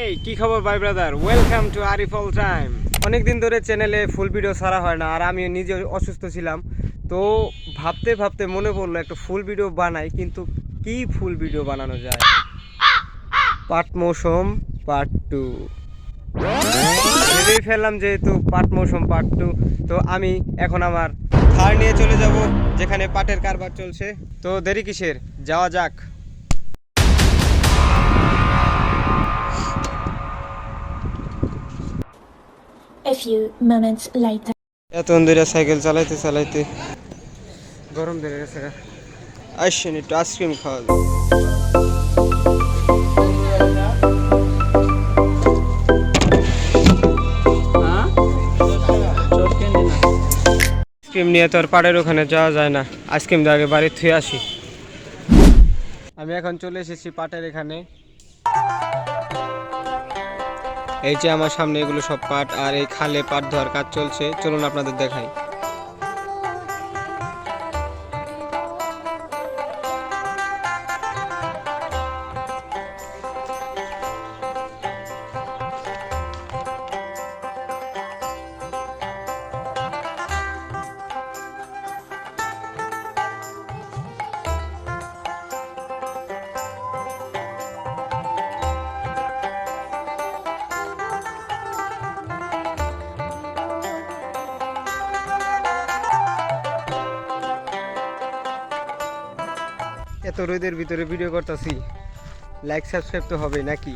এই, কি খবর ভাই brother welcome to Arif all time অনেকদিন ধরে চ্যানেলে ফুল ভিডিও ছাড়া হয় না, আর আমি নিজে অসুস্থ ছিলাম। তো ভাবতে ভাবতে মনে পড়ল, একটা ফুল ভিডিও বানাই, কিন্তু কি ফুল ভিডিও বানানো যায়? পাট মৌসুম পার্ট টু ভেবেই ফেললাম যেহেতু পাট মৌসুম পার্ট টু তো আমি এখন আমার থার নিয়ে চলে যাব, যেখানে পাটের কারবার চলছে। তো দেরি কিসের? যাওয়া যাক। A few moments later. এত ধরে সাইকেল চালাইতে চালাইতে গরম ধরে গেছে। আসছেন একটু আইসক্রিম খাওয়া। আইসক্রিম নিয়ে তো আর পাড়ের ওখানে যাওয়া যায় না আইসক্রিম দিয়ে আগে বাড়ি থুয়ে আসি আমি এখন চলে এসেছি পাটের এখানে এই যে আমার সামনে এগুলো সব পাট আর এই খালে পাট ধোয়ার কাজ চলছে, চলুন আপনাদের দেখাই। এত রোদের ভিতরে ভিডিও করতেছি লাইক সাবস্ক্রাইব তো হবে নাকি?